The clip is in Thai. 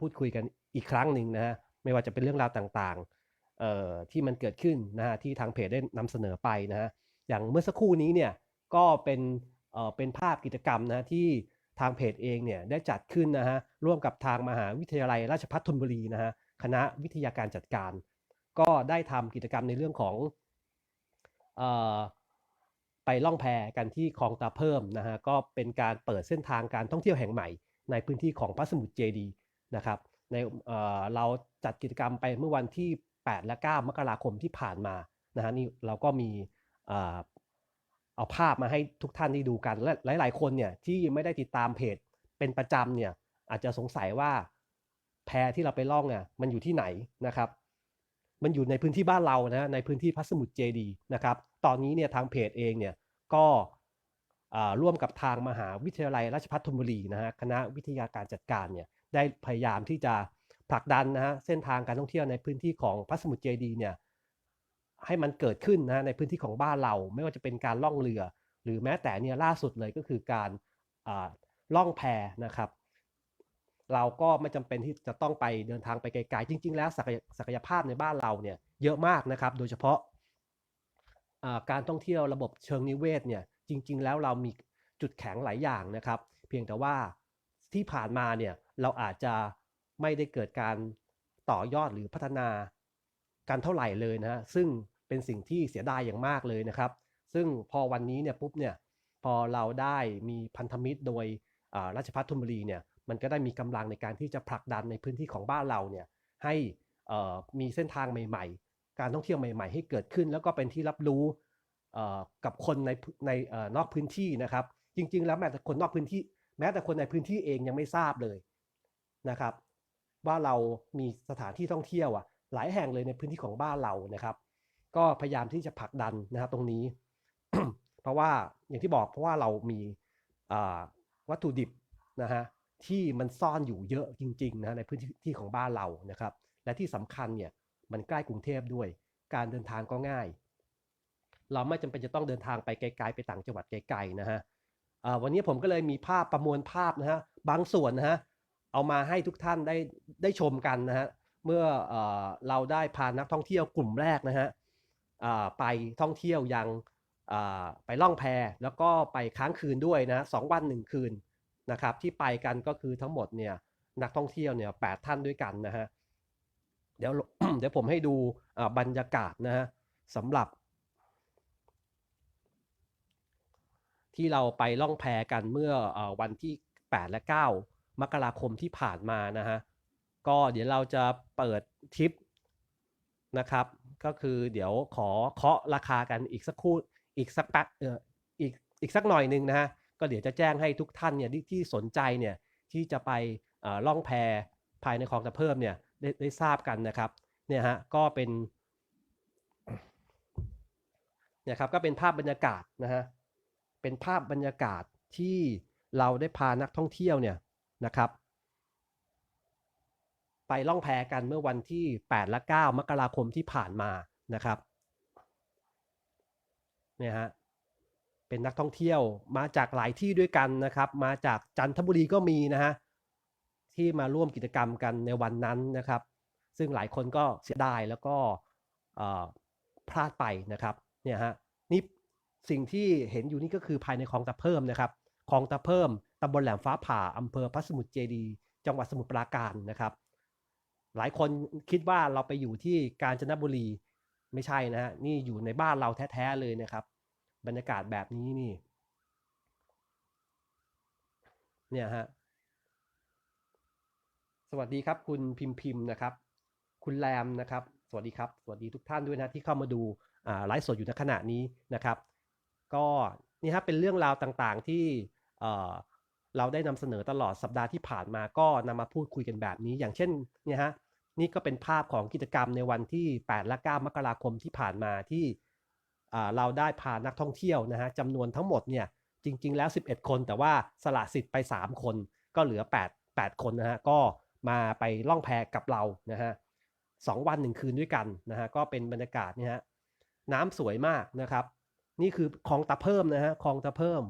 พูดคุยกันอีกครั้งหนึ่งนะฮะไม่ว่าจะเป็นเรื่องราวต่างๆที่มันเกิดขึ้นนะฮะที่ทางเพจได้นำเสนอไปนะฮะอย่างเมื่อสักครู่นี้เนี่ยก็เป็นเป็นภาพกิจกรรมนะฮะที่ทางเพจเองเนี่ยได้จัดขึ้นนะฮะร่วมกับทางมหาวิทยาลัยราชภัฏธนบุรีนะฮะคณะวิทยาการจัดการ ก็ได้ทำกิจกรรมในเรื่องของออไปล่องแพกันที่คลองตาเพิ่มนะฮะก็เป็นการเปิดเส้นทางการท่องเที่ยวแห่งใหม่ ในพื้นที่ของพระสมุทรเจดีย์ นะครับในเเราจัดกิจกรรมไปเมื่อวันที่ 8 และ 9 มกราคมที่ผ่านมานะฮะนี่เราก็มีเอ่อเอาภาพมาให้ทุกท่านได้ดูกันและหลาย ๆ คนเนี่ยที่ไม่ได้ติดตามเพจเป็นประจำเนี่ยอาจจะสงสัยว่าแพที่เราไปล่องเนี่ยมันอยู่ที่ไหนนะครับ มันอยู่ในพื้นที่บ้านเรานะในพื้นที่พระสมุทรเจดีนะครับ ตอนนี้เนี่ยทางเพจเองเนี่ยก็ร่วมกับทางมหาวิทยาลัยราชภัฏธนบุรีนะฮะคณะวิทยาการจัดการเนี่ย ได้พยายามที่จะผลักดันนะฮะเส้นทางการท่องเที่ยวในพื้นที่ของพระสมุทรเจดีเนี่ยให้มันเกิดขึ้นนะในพื้นที่ของบ้านเรา ไม่ว่าจะเป็นการล่องเรือ หรือแม้แต่เนี่ยล่าสุดเลยก็คือการล่องแพนะครับ เราก็ไม่จำเป็นที่จะต้องไปเดินทางไปไกลๆจริง ๆ แล้วศักยศักยภาพในบ้านเราเนี่ยเยอะมากนะครับ โดยเฉพาะการท่องเที่ยวระบบเชิงนิเวศเนี่ยจริง ๆ แล้วเรามีจุดแข็งหลายอย่างนะครับ เพียงแต่ว่า ที่ผ่านมาเนี่ยเราอาจจะไม่ได้เกิดการต่อยอดหรือพัฒนากันเท่าไหร่เลยนะฮะซึ่งเป็นสิ่งที่เสียดายอย่างมากเลยนะครับ ซึ่งพอวันนี้เนี่ยปุ๊บเนี่ยพอเราได้มีพันธมิตรโดยราชภัฏธนบุรีเนี่ยมันก็ได้มีกำลังในการที่จะผลักดันในพื้นที่ของบ้านเราเนี่ยให้มีเส้นทางใหม่ ๆ การท่องเที่ยวใหม่ ๆ ให้เกิดขึ้น แล้วก็เป็นที่รับรู้กับคนในในอนอกพื้นที่นะครับ จริง ๆ แล้วแม้แต่คนนอกพื้นที่ แม้แต่คนในพื้นที่เองยังไม่ทราบเลยนะครับ ว่าเรามีสถานที่ท่องเที่ยวอะหลายแห่งเลยในพื้นที่ของบ้านเรานะครับ ก็พยายามที่จะผลักดันนะครับตรงนี้ เพราะว่าอย่างที่บอกเพราะว่าเรามีวัตถุดิบนะฮะที่มันซ่อนอยู่เยอะจริงๆนะในพื้นที่ของบ้านเรานะครับ และที่สำคัญเนี่ยมันใกล้กรุงเทพด้วย การเดินทางก็ง่าย เราไม่จำเป็นจะต้องเดินทางไปไกลๆไปต่างจังหวัดไกลๆนะฮะ วันนี้ผมก็เลยมีภาพประมวลภาพนะฮะบางส่วนนะฮะเอามาให้ทุกท่านได้ได้ชมกันนะฮะเมื่อเอเราได้พานักท่องเที่ยวกลุ่มแรกนะฮะไปท่องเที่ยวยังไปล่องแพแล้วก็ไปค้างคืนด้วยนะสองวันหนึ่งคืนนะครับที่ไปกันก็คือทั้งหมดเนี่ยนักท่องเที่ยวเนี่ยแปดท่านด้วยกันนะฮะเดี๋ยวเดี๋ยวผมให้ดูบรรยากาศนะฮะสำหรับ ที่เราไปล่องแพกันเมื่อวันที่ 8 และ 9 มกราคมที่ผ่านมานะฮะก็เดี๋ยวเราจะเปิดทริปนะครับ ก็คือเดี๋ยวขอเคาะราคากันอีกสักครู่อีกสักแป๊บเอออีกอีกสักหน่อยหนึ่งนะฮะก็เดี๋ยวจะแจ้งให้ทุกท่านเนี่ยที่ที่สนใจเนี่ยที่จะไปล่องแพภายในคลองตะเพิ่มเนี่ยได้ได้ทราบกันนะครับเนี่ยฮะก็เป็นเนี่ยครับก็เป็นภาพบรรยากาศนะฮะ เป็นภาพบรรยากาศที่เราได้พานักท่องเที่ยวเนี่ยนะครับ ไปล่องแพกันเมื่อวันที่ 8 และ 9 มกราคมที่ผ่านมานะครับเนี่ยฮะเป็นนักท่องเที่ยวมาจากหลายที่ด้วยกันนะครับ มาจากจันทบุรีก็มีนะฮะที่มาร่วมกิจกรรมกันในวันนั้นนะครับ ซึ่งหลายคนก็เสียดายแล้วก็พลาดไปนะครับเนี่ยฮะนี่ สิ่งที่เห็นอยู่นี่ก็คือภายในคลองตะเพิ่มนะครับคลองตะเพิ่มตำบลแหลมฟ้าผ่าอำเภอพระสมุทรเจดี จังหวัดสมุทรปราการนะครับ หลายคนคิดว่าเราไปอยู่ที่กาญจนบุรีไม่ใช่นะฮะนี่อยู่ในบ้านเราแท้ๆเลยนะครับ บรรยากาศแบบนี้นี่ เนี่ยฮะสวัสดีครับ คุณพิมพิมนะครับ คุณแรมนะครับ สวัสดีครับ สวัสดีทุกท่านด้วยนะที่เข้ามาดูไลฟ์สดอยู่ในขณะนี้นะครับ ก็นี่ฮะเป็นเรื่องราวต่างๆที่เราได้นำเสนอตลอดสัปดาห์ที่ผ่านมาก็นำมาพูดคุยกันแบบนี้ อย่างเช่นเนี่ยฮะนี่ก็เป็นภาพของกิจกรรมในวันที่ 8 และ 9 มกราคมที่ผ่านมาที่เราได้พานักท่องเที่ยวนะฮะจำนวนทั้งหมดเนี่ยจริง ๆ แล้ว 11 คนแต่ว่าสละสิทธิ์ไป 3 คนก็เหลือ 8 8 คนนะฮะก็มาไปล่องแพกับเรานะฮะสองวันหนึ่งคืนด้วยกันนะฮะก็เป็นบรรยากาศเนี่ยฮะน้ำสวยมากนะครับ นี่คือคลองตะเพิ่มนะฮะคลองตะเพิ่ม